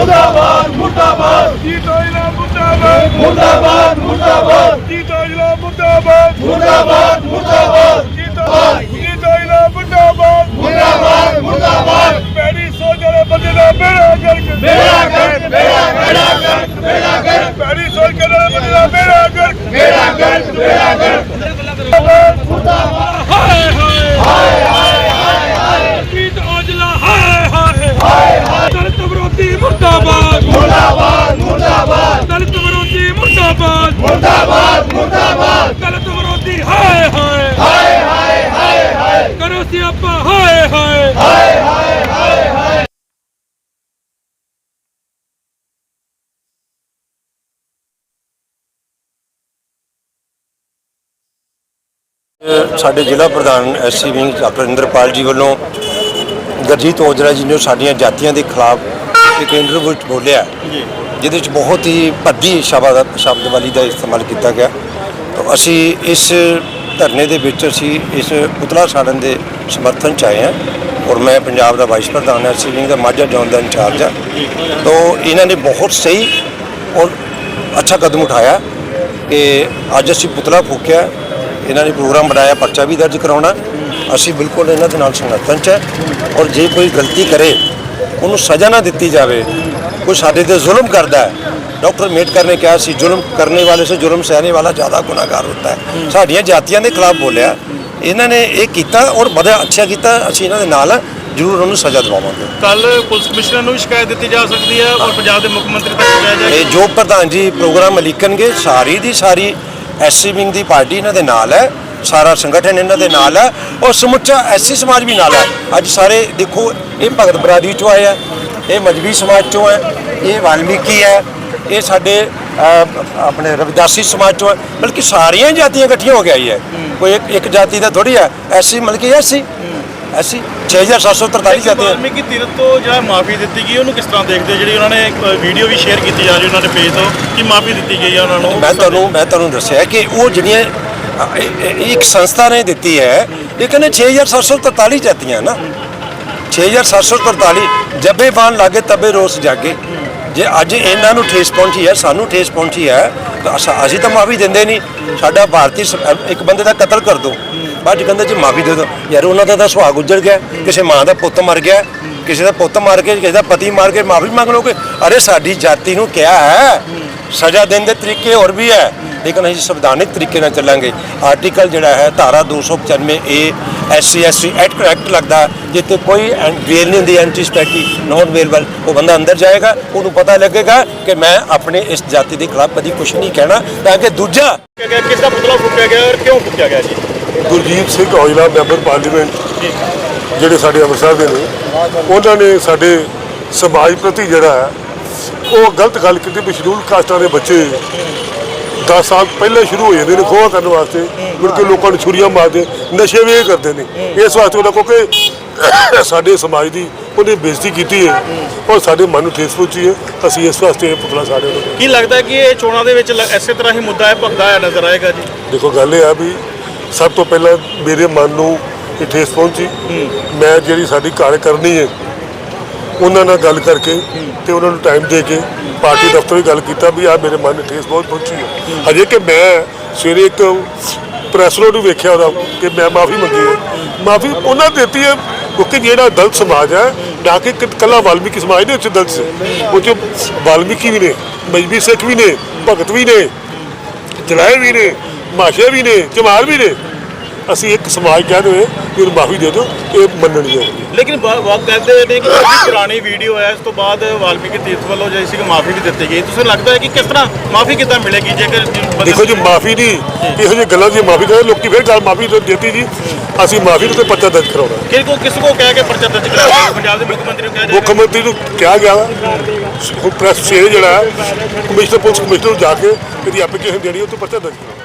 ਮੁਰਦਾਬਾਦ ਮੁਰਦਾਬਾਦ। ਜੀਤੋ ਇਲਾ ਮੁਰਦਾਬਾਦ ਮੁਰਦਾਬਾਦ। ਮੁਰਦਾਬਾਦ। ਜੀਤੋ ਇਲਾ ਮੁਰਦਾਬਾਦ ਮੁਰਦਾਬਾਦ ਮੁਰਦਾਬਾਦ ਜੀਤੋ ਜੀਤੋ ਇਲਾ ਮੁਰਦਾਬਾਦ ਮੁਰਦਾਬਾਦ ਮੁਰਦਾਬਾਦ ਪੈੜੀ ਸੋਚ ਵਾਲੇ ਬੰਦੇ ਦਾ ਮੇਰਾ ਗਰਕ ਮੇਰਾ ਕਰ ਮੇਰਾ ਮੇਰਾ ਕਰ ਮੇਰਾ ਕਰ ਪੈੜੀ ਸੋਚ ਕੇ ਵਾਲੇ ਬੰਦੇ ਦਾ ਮੇਰਾ ਗਰਕ ਮੇਰਾ ਕਰ ਮੇਰਾ ਕਰ ਮੁਰਦਾਬਾਦ ਹਾਏ ਹਾਏ ਹਾਏ ਹਾਏ ਹਾਏ ਜੀਤ ਔਜਲਾ ਹਾਏ ਹਾਏ ਹਾਏ ਹਾਏ ਦਲਿਤ ਵਿਰੋਧੀ ਮੁਰਦਾਬਾਦ ਮੁਰਦਾਬਾਦ ਮੁਰਦਾਬਾਦ ਦਲਿਤ ਵਿਰੋਧੀ ਮੁਰਦਾਬਾਦ ਮੁਰਦਾਬਾਦ। ਦਲਿਤ ਵਿਰੋਧੀ ਹਾਏ ਹਾਏ। ਹਾਏ ਹਾਏ ਹਾਏ ਹਾਏ। ਕਰੋ ਸਿਆਪਾ ਹਾਏ ਹਾਏ। ਹਾਏ ਹਾਏ ਹਾਏ ਹਾਏ। ਸਾਡੇ ਜ਼ਿਲ੍ਹਾ ਪ੍ਰਧਾਨ ਐਸਸੀ ਵਿੰਗ ਡਾਕਟਰ ਇੰਦਰਪਾਲ ਜੀ ਵੱਲੋਂ ਗਰਜੀਤ ਔਜਲਾ ਜੀ ਨੇ ਸਾਡੀਆਂ ਜਾਤੀਆਂ ਦੇ ਖਿਲਾਫ ਇੱਕ ਇੰਟਰਵਿਊ ਵਿੱਚ ਬੋਲਿਆ ਜਿਹਦੇ ਵਿੱਚ ਬਹੁਤ ਹੀ ਭੱਦੀ ਸ਼ਬਦ ਸ਼ਬਦਵਾਲੀ ਦਾ ਇਸਤੇਮਾਲ ਕੀਤਾ ਗਿਆ। ਤਾਂ ਅਸੀਂ ਇਸ ਧਰਨੇ ਦੇ ਵਿੱਚ ਅਸੀਂ ਇਸ ਪੁਤਲਾ ਸਾੜਨ ਦੇ ਸਮਰਥਨ ਚ ਆਏ ਹਾਂ ਔਰ ਮੈਂ ਪੰਜਾਬ ਦਾ ਵਾਈਸ ਪ੍ਰਧਾਨ ਐਸਸੀ ਵਿੰਗ ਦਾ ਮਾਝਾ ਜ਼ੋਨ ਦਾ ਇੰਚਾਰਜ ਹਾਂ। ਤਾਂ ਇਹਨਾਂ ਨੇ ਬਹੁਤ ਸਹੀ ਔਰ ਅੱਛਾ ਕਦਮ ਉਠਾਇਆ ਕਿ ਅੱਜ ਅਸੀਂ ਪੁਤਲਾ ਫੂਕਿਆ, ਇਹਨਾਂ ਨੇ ਪ੍ਰੋਗਰਾਮ ਬਣਾਇਆ, ਪਰਚਾ ਵੀ ਦਰਜ ਕਰਾਉਣਾ। ਅਸੀਂ ਬਿਲਕੁਲ ਇਹਨਾਂ ਦੇ ਨਾਲ ਸਮਰਥਨ ਚ ਹੈ ਔਰ ਜੇ ਕੋਈ ਗਲਤੀ ਕਰੇ, ਉਹਨੂੰ ਸਜ਼ਾ ਨਾ ਦਿੱਤੀ ਜਾਵੇ ਕੋਈ ਸਾਡੇ ਤੇ ਜ਼ੁਲਮ ਕਰਦਾ ਹੈ। ਡਾਕਟਰ ਮੇਟਕਰ ਨੇ ਕਿਹਾ ਸੀ ਜ਼ੁਲਮ ਕਰਨੇ ਵਾਲੇ ਸੇ ਜ਼ੁਲਮ ਸਹਿਣੇ ਵਾਲਾ ਜ਼ਿਆਦਾ ਗੁਨਾਹਗਾਰ ਹੁੰਦਾ ਹੈ। ਸਾਡੀਆਂ ਜਾਤੀਆਂ ਦੇ ਖਿਲਾਫ ਬੋਲਿਆ। ਇਹਨਾਂ ਨੇ ਇਹ ਕੀਤਾ ਔਰ ਬੜਾ ਅੱਛਾ ਕੀਤਾ। ਅਸੀਂ ਇਹਨਾਂ ਦੇ ਨਾਲ। ਜ਼ਰੂਰ ਉਹਨੂੰ ਸਜ਼ਾ ਦਿਵਾਵਾਂਗੇ। ਕੱਲ ਪੁਲਿਸ ਕਮਿਸ਼ਨਰ ਨੂੰ ਸ਼ਿਕਾਇਤ ਦਿੱਤੀ ਜਾ ਸਕਦੀ ਹੈ ਔਰ ਪੰਜਾਬ ਦੇ ਮੁੱਖ ਮੰਤਰੀ ਤੱਕ ਜਾਇਆ ਜਾਏਗਾ। ਇਹ ਜੋ ਪ੍ਰਧਾਨ ਜੀ ਪ੍ਰੋਗਰਾਮ ਲਿਖਣਗੇ ਸਾਰੀ ਦੀ ਸਾਰੀ ਐਸਸੀ ਵਿੰਗ ਦੀ ਪਾਰਟੀ ਇਹਨਾਂ ਦੇ ਨਾਲ ਹੈ। ਸਾਰਾ ਸੰਗਠਨ ਇਹਨਾਂ ਦੇ ਨਾਲ ਹੈ। ਔਰ ਸਮੁੱਚਾ ਐਸਸੀ ਸਮਾਜ ਵੀ ਨਾਲ ਹੈ। ਅੱਜ ਸਾਰੇ ਦੇਖੋ ਇਹ ਭਗਤ ਬਰਾਦਰੀ ਚੋਂ ਆਏ ਆ। ਇਹ ਮਜਬੀ ਸਮਾਜ ਚੋਂ ਹੈ ਇਹ ਵਾਲਮੀਕੀ ਹੈ ਇਹ ਸਾਡੇ ਆਪਣੇ ਰਵਿਦਾਸੀ ਸਮਾਜ ਚੋਂ ਹੈ ਬਲਕਿ ਸਾਰੀਆਂ ਜਾਤੀਆਂ ਇਕੱਠੀਆਂ ਹੋ ਕੇ ਆਈ ਹੈ। ਕੋਈ ਇੱਕ ਜਾਤੀ ਦਾ ਥੋੜੀ ਹੈ ਐਸੀ ਮਤਲਬ ਕਿ ਐਸੀ ਐਸੀ 6743 ਜਾਤੀਆਂ। ਵਾਲਮੀਕੀ ਤੀਰਥ ਤੋਂ ਜਿਹੜਾ ਮਾਫੀ ਦਿੱਤੀ ਗਈ ਉਹਨੂੰ ਕਿਸ ਤਰ੍ਹਾਂ ਦੇਖਦੇ ਜਿਹੜੀ ਉਹਨਾਂ ਨੇ ਵੀਡੀਓ ਵੀ ਸ਼ੇਅਰ ਕੀਤੀ ਜਾ ਰਹੀ ਉਹਨਾਂ ਦੇ ਪੇਜ ਤੋਂ ਕਿ ਮਾਫੀ ਦਿੱਤੀ ਗਈ ਹੈ ਉਹਨਾਂ ਨੂੰ? ਮੈਂ ਤੁਹਾਨੂੰ ਮੈਂ ਤੁਹਾਨੂੰ ਦੱਸਿਆ ਕਿ ਉਹ ਜਿਹੜੀਆਂ ਇੱਕ ਸੰਸਥਾ ਨੇ ਦਿੱਤੀ ਹੈ ਇਹ ਕਹਿੰਦੇ 6743 ਜਾਤੀਆਂ ਨਾ। 6743 ਜੱਬੇ ਬਾਣ ਲਾਗੇ ਤੱਬੇ ਰੋਸ ਜਾਗੇ। ਜੇ ਅੱਜ ਇਹਨਾਂ ਨੂੰ ਠੇਸ ਪਹੁੰਚੀ ਹੈ ਸਾਨੂੰ ਠੇਸ ਪਹੁੰਚੀ ਹੈ ਤਾਂ ਅਸਾਂ- ਅਸੀਂ ਤਾਂ ਮਾਫੀ ਦਿੰਦੇ ਨਹੀਂ। ਸਾਡਾ ਭਾਰਤੀ ਸ- ਅ, ਇੱਕ ਬੰਦੇ ਦਾ ਕਤਲ ਕਰ ਦੋ ਬਾਅਦ ਚ ਕਹਿੰਦੇ ਜੀ ਮਾਫੀ ਦੇ ਦਿਓ। ਯਾਰ ਉਹਨਾਂ ਦਾ ਤਾਂ ਸੁਹਾਗ ਉੱਜੜ ਗਿਆ। ਕਿਸੇ ਮਾਂ ਦਾ ਪੁੱਤ ਮਰ ਗਿਆ। ਕਿਸੇ ਦਾ ਪੁੱਤ ਮਾਰ ਕੇ ਕਿਸੇ ਦਾ ਪਤੀ ਮਾਰ ਕੇ ਮਾਫੀ ਮੰਗ ਲਓਗੇ ਅਰੇ ਸਾਡੀ ਜਾਤੀ ਨੂੰ ਕਿਹਾ ਹੈ। ਸਜ਼ਾ ਦੇਣ ਦੇ ਤਰੀਕੇ ਹੋਰ ਵੀ ਹੈ। ਲੇਕਿਨ ਅਸੀਂ ਸੰਵਿਧਾਨਿਕ ਤਰੀਕੇ ਨਾਲ ਚੱਲਾਂਗੇ। ਆਰਟੀਕਲ ਜਿਹੜਾ ਹੈ ਧਾਰਾ 295 A SC ST act act ਲੱਗਦਾ ਜਿੱਥੇ ਕੋਈ ਵੇਲ ਨਹੀਂ ਹੁੰਦੀ ਐਂਟੀ ਸਪੈਟੀ ਨੋਟ ਵੇਲਬਲ ਉਹ ਬੰਦਾ ਅੰਦਰ ਜਾਏਗਾ ਉਹਨੂੰ ਪਤਾ ਲੱਗੇਗਾ ਕਿ ਮੈਂ ਆਪਣੇ ਇਸ ਜਾਤੀ ਦੇ ਖਿਲਾਫ ਕਦੀ ਕੁਝ ਨਹੀਂ ਕਹਿਣਾ ਤਾਂ ਕਿ ਦੂਜਾ ਕਿਸ ਦਾ ਪੁਤਲਾ ਫੂਕਿਆ ਗਿਆ ਔਰ ਕਿਉਂ ਫੂਕਿਆ ਗਿਆ ਜੀ? ਗੁਰਜੀਤ ਸਿੰਘ ਔਜਲਾ ਮੈਂਬਰ ਪਾਰਲੀਮੈਂਟ ਜਿਹੜੇ ਸਾਡੇ ਅੰਮ੍ਰਿਤਸਰ ਦੇ ਨੇ ਉਹਨਾਂ ਨੇ ਸਾਡੇ ਸਮਾਜ ਪ੍ਰਤੀ ਜਿਹੜਾ ਹੈ ਉਹ ਗਲਤ ਗੱਲ ਕੀਤੀ ਵੀ ਸ਼ਡਿਊਲ ਕਾਸਟਾਂ ਦੇ ਬੱਚੇ 10 ਸਾਲ ਪਹਿਲਾਂ ਸ਼ੁਰੂ ਹੋ ਜਾਂਦੇ ਨੇ ਖੋਹ ਕਰਨ ਵਾਸਤੇ। ਮੁੜ ਕੇ ਲੋਕਾਂ ਨੂੰ ਛੁਰੀਆਂ ਮਾਰਦੇ ਨਸ਼ੇ ਵੀ ਇਹ ਕਰਦੇ ਨੇ। ਇਸ ਵਾਸਤੇ ਉਹਨਾਂ ਕਿਉਂਕਿ ਸਾਡੇ ਸਮਾਜ ਦੀ ਉਹਨੇ ਬੇਇੱਜ਼ਤੀ ਕੀਤੀ ਹੈ ਔਰ ਸਾਡੇ ਮਨ ਨੂੰ ਠੇਸ ਪਹੁੰਚੀ ਹੈ। ਅਸੀਂ ਇਸ ਵਾਸਤੇ ਇਹ ਪੁਤਲਾ ਸਾਡੇ ਨੂੰ ਕੀ ਲੱਗਦਾ ਹੈ ਕਿ ਇਹ ਚੋਣਾਂ ਦੇ ਵਿੱਚ ਇਸੇ ਤਰ੍ਹਾਂ ਹੀ ਮੁੱਦਾ ਹੈ ਭਗਦਾ ਹੋਇਆ ਨਜ਼ਰ ਆਏਗਾ ਜੀ? ਦੇਖੋ ਗੱਲ ਇਹ ਆ ਵੀ ਸਭ ਤੋਂ ਪਹਿਲਾਂ ਮੇਰੇ ਮਨ ਨੂੰ ਇਹ ਠੇਸ ਪਹੁੰਚੀ। ਮੈਂ ਜਿਹੜੀ ਸਾਡੀ ਕਾਰਜ ਕਰਨੀ ਹੈ ਉਹਨਾਂ ਨਾਲ ਗੱਲ ਕਰਕੇ ਤੇ ਉਹਨਾਂ ਨੂੰ ਟਾਈਮ ਦੇ ਕੇ ਪਾਰਟੀ ਦਫ਼ਤਰ ਵੀ ਗੱਲ ਕੀਤਾ ਵੀ ਆ ਮੇਰੇ ਮਨ ਨੂੰ ਠੇਸ ਬਹੁਤ ਪਹੁੰਚੀ ਹੈ। ਹਜੇ ਕਿ ਮੈਂ ਸਵੇਰੇ ਇੱਕ ਪ੍ਰੈਸ ਨੋਟ ਵੀ ਵੇਖਿਆ ਉਹਦਾ ਕਿ ਮੈਂ ਮਾਫੀ ਮੰਗੀ ਹੈ। ਮਾਫੀ ਉਹਨਾਂ ਨੇ ਦਿੱਤੀ ਹੈ ਕਿਉਂਕਿ ਜਿਹੜਾ ਦਲਿਤ ਸਮਾਜ ਹੈ, ਨਾ ਕਿ ਕ- ਇਕੱਲਾ ਵਾਲਮੀਕੀ ਸਮਾਜ ਦੇ ਵਿੱਚ ਦਲਿਤ ਸੀ। ਉਹ 'ਚ ਵਾਲਮੀਕੀ ਵੀ ਨੇ, ਮਜਬੀ ਸਿੱਖ ਵੀ ਨੇ, ਭਗਤ ਵੀ ਨੇ ਜਲਾਏ ਵੀ ਨੇ, ਮਾਸ਼ੇ ਵੀ ਨੇ ਚਮਾਰ ਵੀ ਨੇ। ਅਸੀਂ ਇੱਕ ਸਮਾਜ ਕਹਿ ਦੇਵੇ ਕਿ ਉਹਨੂੰ ਮਾਫੀ ਦੇ ਦਿਓ ਇਹ ਮੰਨਣੀ ਹੈ। ਲੇਕਿਨ ਬਾਤ ਕਹਿੰਦੇ ਨੇ ਕਿ ਜਿਹੜੀ ਪੁਰਾਣੀ ਵੀਡੀਓ ਹੈ ਇਸ ਤੋਂ ਬਾਅਦ ਵਾਲਮੀਕੀ ਤੀਰਥ ਵੱਲੋਂ ਜਿਹੜੀ ਸੀ ਮਾਫੀ ਵੀ ਦਿੱਤੀ ਗਈ। ਤੁਸੀਂ ਲੱਗਦਾ ਹੈ ਕਿ ਕਿਸ ਤਰ੍ਹਾਂ ਮਾਫੀ ਕਿੱਦਾਂ ਮਿਲੇਗੀ ਜੇਕਰ ਦੇਖੋ ਜੀ ਮਾਫੀ ਨਹੀਂ ਇਹੋ ਜਿਹੀ ਗੱਲਾਂ ਦੀ ਮਾਫੀ ਕਰਦੇ ਲੋਕੀ ਫਿਰ ਗੱਲ ਮਾਫੀ ਦਿੱਤੀ ਜੀ। ਅਸੀਂ ਮਾਫੀ ਨੂੰ ਤੇ ਪਰਚਾ ਦਰਜ ਕਰਾਉਣਾ। ਕਿਸ ਕੋ ਕਿਸ ਕੋ ਕਹਿ ਕੇ ਪਰਚਾ ਦਰਜ ਕਰਾਇਆ? ਪੰਜਾਬ ਦੇ ਮੁੱਖ ਮੰਤਰੀ ਨੂੰ ਕਹਿ ਮੁੱਖ ਮੰਤਰੀ ਨੂੰ ਕਿਹਾ ਗਿਆ ਵਾ। ਪ੍ਰੈਸ ਸਵੇਰੇ ਜਿਹੜਾ ਕਮਿਸ਼ਨਰ ਪੁਲਿਸ ਕਮਿਸ਼ਨਰ ਨੂੰ ਜਾ ਕੇ ਇਹਦੀ ਐਪਲੀਕੇਸ਼ਨ ਦੇਣੀ ਉਹ ਤੋਂ ਪਰਚਾ ਦਰਜ ਕਰਾਉਣਾ।